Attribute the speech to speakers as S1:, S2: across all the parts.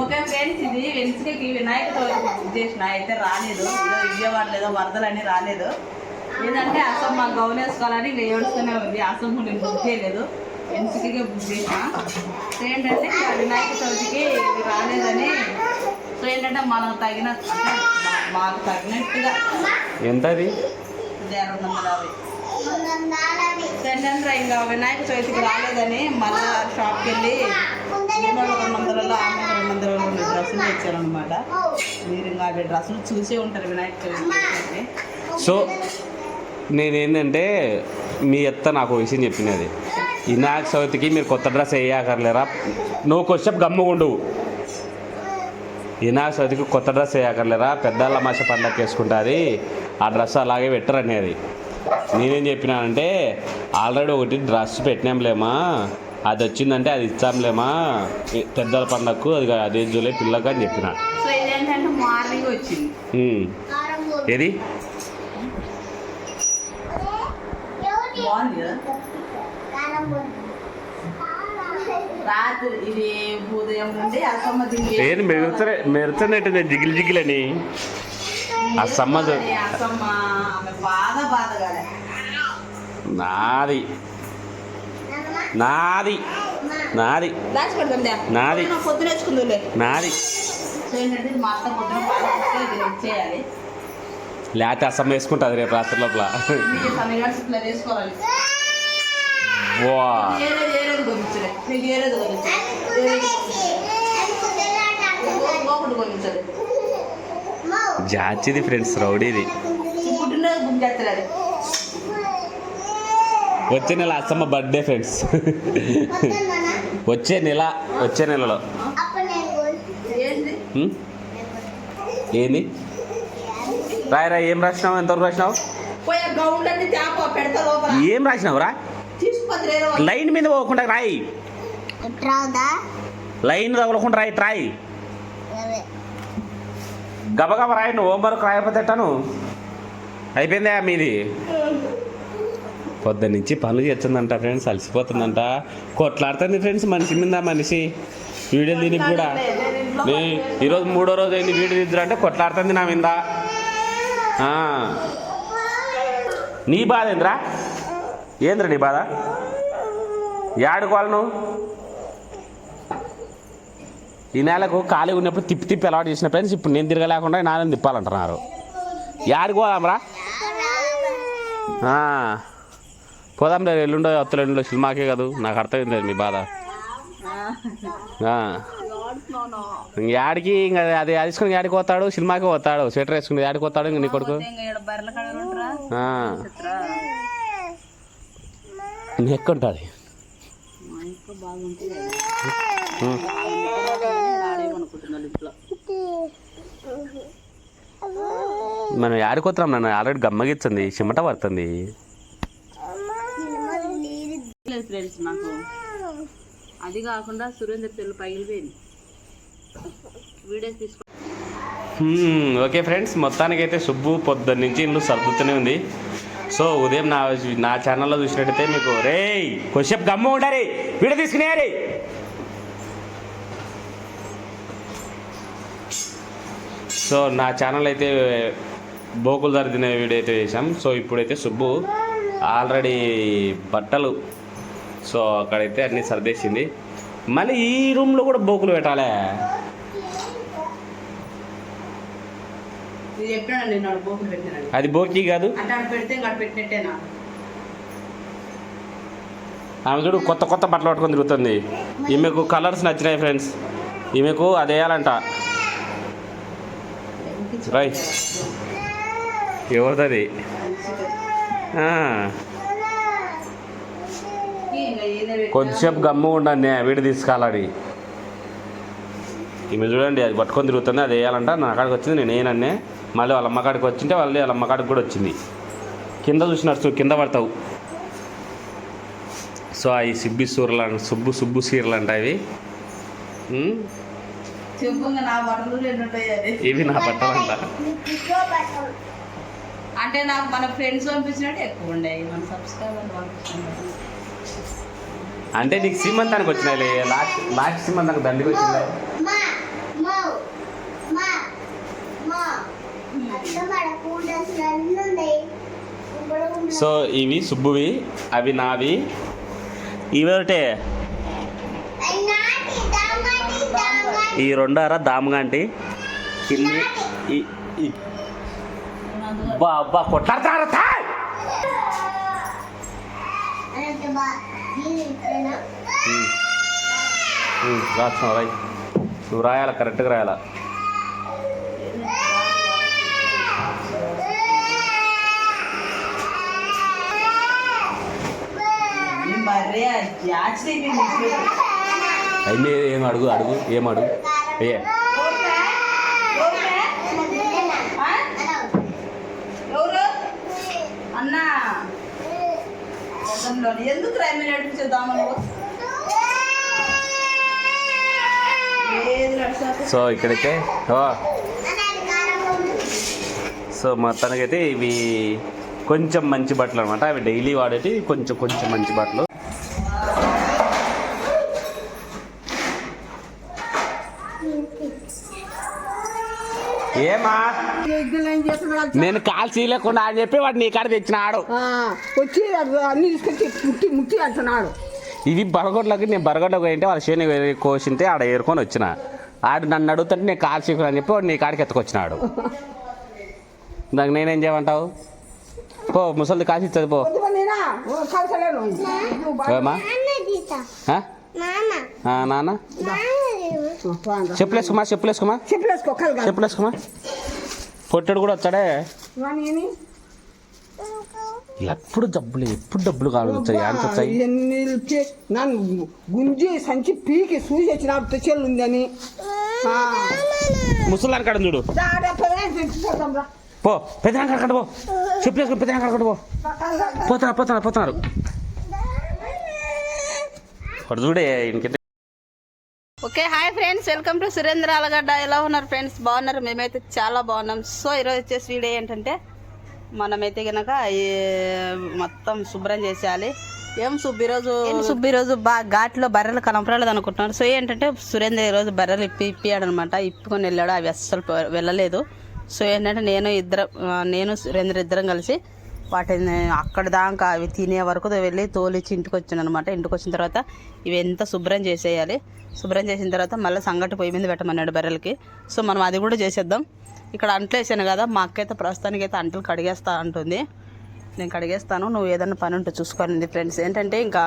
S1: Okay friends ఇది వెన్స్డేకి వినాయక చవితి చేసిన అయితే రాలేదు. ఏదో విజయవాడలో ఏదో వరదలని రాలేదు. ఏంటంటే అసలు మా గౌన్ వేసుకోవాలని ఇంకా ఏడుస్తూనే ఉంది అసలు నేను బుక్ చేయలేదు. వెన్స్డేకే బుక్ చేసిన. సో ఏంటంటే వినాయక చవితికి ఇది రాలేదని. సో ఏంటంటే మనం తగిన మాకు తగినట్టుగా
S2: ఎంత అది
S1: రెండు వందల యాభై. ఇంకా వినాయక చవితికి రాలేదని మళ్ళా షాప్కి వెళ్ళి మూడు రెండు వందలలో ఆమె రెండు వందలలో రెండు డ్రెస్సులు తెచ్చారనమాట మీరు ఇంకా అవి డ్రెస్సులు చూసే ఉంటారు వినాయక చవితి
S2: సో నేనేంటంటే మీ అత్త నాకు విషయం చెప్పినది. వినాయక చవితికి మీరు కొత్త డ్రెస్ వేయకర్లేరా? నువ్వు కొంచెం గమ్ముగుండు వినాయక చవితికి కొత్త డ్రెస్ వేయకర్లేరా? పెద్దల మాస పండగ వేసుకుంటుంది ఆ డ్రెస్ అలాగే పెట్టరు అనేది నేనేం చెప్పినానంటే ఆల్రెడీ ఒకటి డ్రెస్ పెట్టినాంలేమా? అది వచ్చిందంటే అది ఇచ్చాంలేమా? ఈ పెద్దల పండగకు అది అదే జూలై పిల్లకి అని చెప్పిన. ఏది? ఏది? మెరుతున్న మెరుతున్నట్టు జిగిలి జిగిలని.
S1: అసమ్మ
S2: నాది. నాది. నాది. నాది. నాది. లేకపోతే అసమ్మ వేసుకుంటుంది రేపు రాత్రి లోపల.
S1: మీకు సన్నగా ఇట్లా
S2: వచ్చే నెల అసమ్మ బర్త్డే ఫ్రెండ్స్ వచ్చే నెల వచ్చే నెలలో.
S1: ఏంది?
S2: రాయి రాయి ఏం రాసినావు? ఎంతవరకు రాసినావు? ఏం రాసినావు రా? లైన్ మీద పోకుండా రాయి. లైన్ తగలకుండా రాయి ట్రాయి గబగబ రాయి నువ్వు హోంవర్క్ రాయకపోతే ఎట్టాను అయిపోయిందా మీది? పొద్దు నుంచి పనులు చేస్తుందంట ఫ్రెండ్స్ అలసిపోతుందంట. కొట్లాడుతుంది ఫ్రెండ్స్ మనిషి మీద మనిషి. వీడియో దీనికి కూడా. నే ఈరోజు మూడో రోజు అయింది వీడియో తీద్దరు అంటే కొట్లాడుతుంది నా మీద. నీ బాధ ఏంద్రా? ఏంద్రా నీ బాధ? ఏడుకోవాలి నువ్వు? ఈ నెలకు ఖాళీ ఉన్నప్పుడు తిప్పి తిప్పి అలవాటు చేసిన ఫ్రెండ్స్ ఇప్పుడు నేను తిరగలేకుండా నాన్న తిప్పాలంటున్నారు. యాడికి పోదాంరా ఆ. పోదాం రే ఎల్లుండో అత్తలు ఎల్లుండో సినిమాకే కాదు. నాకు అర్థమైంది మీ బాధ. యాడికి ఇంకా అది తీసుకుని యాడికి పోతాడు సినిమాకి పోతాడు. స్వెటర్ వేసుకుని యాడికి పోతాడు ఇంక నీ కొడుకు? ఎక్కుంటుంది మనం యాడికొత్తాం నన్ను. ఆల్రెడీ గమ్మగిచ్చింది చిమ్మట పడుతుంది.
S1: ఫ్రెండ్స్ నాకు అది కాకుండా సురేంద్ర తెలు పగిలిపోయింది. వీడియోస్ తీసుకో
S2: ఓకే ఫ్రెండ్స్ మొత్తానికైతే సుబ్బు పొద్దున్న నుంచి ఇల్లు సర్దుతూనే ఉంది. సో ఉదయం నా నా ఛానల్లో చూసినట్టయితే మీకు రే కొద్దిసేపు గమ్మ ఉంటారే వీడియో తీసుకునేయాలి సో నా ఛానల్ అయితే బోకులు దారి తినే వీడియో అయితే చేసాం సో ఇప్పుడైతే సుబ్బు ఆల్రెడీ బట్టలు సో అక్కడైతే అన్నీ సర్దేసింది. మళ్ళీ ఈ రూమ్లో కూడా బోకులు పెట్టాలే. అది బోకి కాదు. ఆమె చూడు కొత్త కొత్త బట్టలు పట్టుకొని తిరుగుతుంది. ఈమెకు కలర్స్ నచ్చినాయి ఫ్రెండ్స్. ఈమెకు అది వేయాలంట. రై. ఎవరిది ఆ,
S1: ఇంకా ఈయన పెట్టినా-
S2: కొద్దిసేపు గమ్ము ఉండండి వీడి తీసుకెళ్ళాలి ఈమె చూడండి అది పట్టుకొని తిరుగుతుంది అది వేయాలంట. నా కాడికి వచ్చింది నేను వేయనన్నే. మళ్ళీ వాళ్ళ అమ్మ కాడికి వచ్చింటే మళ్ళీ వాళ్ళ అమ్మ కాడికి కూడా వచ్చింది. కింద చూసినారు చూ కింద పడతావు. సో అవి సిబ్బి సూరలు అంట సుబ్బు సుబ్బు సీరలు అంట ఇవి.
S1: చెప్పు ఇంకా నా బట్టలు
S2: ఇవి బట్టలంట.
S1: అంటే నాకు మన ఫ్రెండ్స్ పంపించినట్టు ఎక్కువ ఉండేవి మన సబ్స్క్రైబర్ పంపించినట్టు.
S2: అంటే నీకు సీమంతానికి వచ్చినాయి లాస్ట్ లాస్ట్ సీమంతానికి దండికి
S3: ఇప్పుడు
S2: సో ఇవి సుబ్బువి అవి నావి. ఇవి ఒకటే
S3: నాటి దామటి దామటి.
S2: ఈ రెండారా దామగాంటి? కింది ఈ- బా బా కొట్టాడతారా రాస్తున్నావు రాయ్. నువ్వు రాయాలా? కరెక్ట్గా రాయాలా? అన్నీ ఏం అడుగు అడుగు ఏం అడుగు? ఏ
S1: ఎవరు అన్నా పొద్దున్నలో ఎందుకు రైలు నడిపించేద్దాము
S2: సో ఇక్కడైతే ఓ. సో మొత్తానికైతే ఇవి కొంచెం మంచి బట్టలు అనమాట అవి డైలీ వాడేటి కొంచెం కొంచెం మంచి బట్టలు. ఏమా? నేను కాల్ చేయలేకుండా అని చెప్పి వాడు నీ కాడ తెచ్చినాడు.
S4: వచ్చి అన్ని తీసుకొచ్చి ముట్టి ముట్టి అంటున్నాడు.
S2: ఇవి బరగొడ్లకి నేను బరగొడ్లకు పోయింటే వాళ్ళ శని కోసింటే ఆడ ఏరుకొని వచ్చిన. ఆడు నన్ను అడుగుతుంటే నేను కాల్ చేయకుండా అని చెప్పి వాడు నీ కాడికి ఎత్తుకొచ్చినాడు. దానికి నేనేం చేయమంటావు? పో ముసలిది కాసి ఇచ్చదు నాన్న. చెప్పులేసుకోమా చెప్పులేసుకోమా?
S4: చెప్పులేసుకో
S2: చెప్పులేసుకోమా? పొట్టడు కూడా వచ్చాడే? ఎప్పుడు డబ్బులు ఎప్పుడు డబ్బులు కావాలి వచ్చాయి యాంత వచ్చాయి
S4: నన్ను గుంజి సంచి పీకి చూసి వచ్చినాడు తెచ్చేళ్ళు ఉందని.
S2: ముసలాని కాడ చూడు. పో పెద్దనా కాడ పో చెప్పులేసుకో పెద్దనా కాడ పో పోతున్నారు పోతున్నారు పోతున్నారు చూడే
S1: okay hi friends. Welcome to Surendra Alagadda. ఎలా ఉన్నారు ఫ్రెండ్స్? బాగున్నారు? మేమైతే చాలా బాగున్నాం. సో ఈరోజు వచ్చేసి వీడియో ఏంటంటే మనమైతే గనక ఈ మొత్తం శుభ్రం చేసేయాలి. ఏం సుబ్బు ఈరోజు? సుబ్బు ఈరోజు? బాగా ఘాట్లో బర్రెలు కనపరాలేదు అనుకుంటున్నారు. సో ఏంటంటే సురేంద్ర ఈరోజు బర్రెలు ఇప్పి ఇప్పియాడు అనమాట ఇప్పుకొని వెళ్ళాడు. అవి అస్సలు వెళ్ళలేదు. సో ఏంటంటే నేను ఇద్దరం నేను సురేంద్ర ఇద్దరం కలిసి వాటిని అక్కడ దాకా అవి తినే వరకు వెళ్ళి తోలిచ్చి ఇంటికి వచ్చాను అనమాట ఇంటికి వచ్చిన తర్వాత ఇవి ఎంత శుభ్రం చేసేయాలి. శుభ్రం చేసిన తర్వాత మళ్ళీ సంగటి పొయ్యి మీద పెట్టమన్నాడు బర్రెలకి. సో మనం అది కూడా చేసేద్దాం. ఇక్కడ అంట్లు వేసాను కదా మా అక్కయితే ప్రస్తుతానికి అయితే అంటలు కడిగేస్తా అంటుంది. నేను కడిగేస్తాను నువ్వు ఏదైనా పని ఉంటే చూసుకోనింది ఫ్రెండ్స్. ఏంటంటే ఇంకా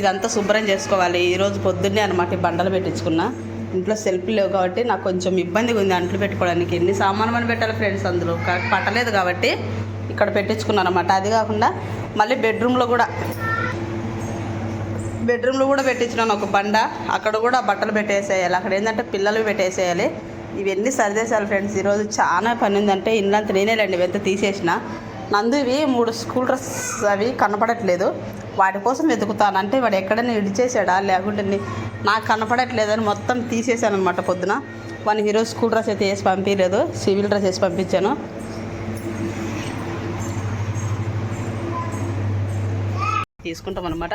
S1: ఇదంతా శుభ్రం చేసుకోవాలి. ఈరోజు పొద్దున్నే అనమాట ఈ బండలు పెట్టించుకున్నా. ఇంట్లో సెల్ఫీ లేవు కాబట్టి నాకు కొంచెం ఇబ్బందిగా ఉంది అంట్లు పెట్టుకోవడానికి. ఎన్ని సామాను అని పెట్టాలి ఫ్రెండ్స్ అందులో? పట్టలేదు కాబట్టి ఇక్కడ పెట్టించుకున్నాను అనమాట అది కాకుండా మళ్ళీ బెడ్రూమ్లో కూడా బెడ్రూమ్లో కూడా పెట్టించినాను ఒక బండ. అక్కడ కూడా బట్టలు పెట్టేసేయాలి. అక్కడ ఏంటంటే పిల్లలు పెట్టేసేయాలి. ఇవన్నీ సరిదేశాలి ఫ్రెండ్స్ ఈరోజు చాలా పని ఉందంటే ఇల్లంతా నేనేలేండి లేండి తీసేసిన. నందు ఇవి మూడు స్కూల్ డ్రెస్ అవి కనపడట్లేదు. వాటి కోసం వెతుకుతాను. అంటే వాడు ఎక్కడైనా ఇడిచేసాడా? లేకుంటే నాకు కనపడట్లేదని మొత్తం తీసేసాను అనమాట పొద్దున. వానికి ఈరోజు స్కూల్ డ్రెస్ అయితే వేసి పంపించలేదు సివిల్ డ్రెస్ వేసి పంపించాను. తీసుకుంటాం అనమాట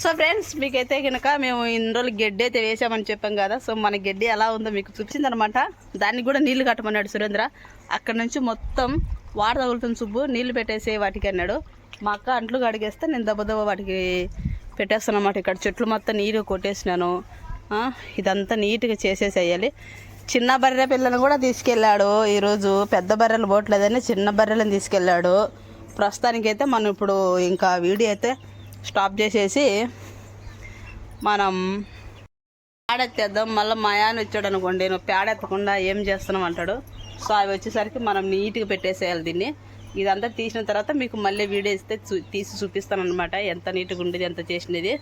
S1: సో ఫ్రెండ్స్ మీకైతే కనుక మేము ఇన్ని రోజులు గడ్డి అయితే వేసామని చెప్పాం కదా సో మన గడ్డి ఎలా ఉందో మీకు చూపించిందనమాట దానికి కూడా నీళ్ళు కట్టమన్నాడు సురేంద్ర. అక్కడ నుంచి మొత్తం వాటర్ తగులుతుంది సుబ్బు నీళ్ళు పెట్టేసే వాటికి అన్నాడు. మా అక్క అంట్లు కడిగేస్తే నేను దెబ్బ దెబ్బ వాటికి పెట్టేస్తాను అనమాట ఇక్కడ చెట్లు మొత్తం నీరు కొట్టేసినాను. ఇదంతా నీట్గా చేసేసేయాలి. చిన్న బర్రె పిల్లను కూడా తీసుకెళ్ళాడు. ఈరోజు పెద్ద బర్రెలు పోవట్లేదని చిన్న బర్రెలను తీసుకెళ్ళాడు. ప్రస్తుతానికైతే మనం ఇప్పుడు ఇంకా వీడియో అయితే స్టాప్ చేసేసి మనం పేడెత్తేద్దాం మళ్ళీ మయాన్ని వచ్చాడు అనుకోండి. నువ్వు పేడెత్తకుండా ఏం చేస్తున్నాం అంటాడు. సో అవి వచ్చేసరికి మనం నీట్గా పెట్టేసేయాలి దీన్ని. ఇదంతా తీసిన తర్వాత మీకు మళ్ళీ వీడియో ఇస్తే చూ- తీసి చూపిస్తాను అనమాట ఎంత నీట్గా ఉండేది ఎంత చేసినది.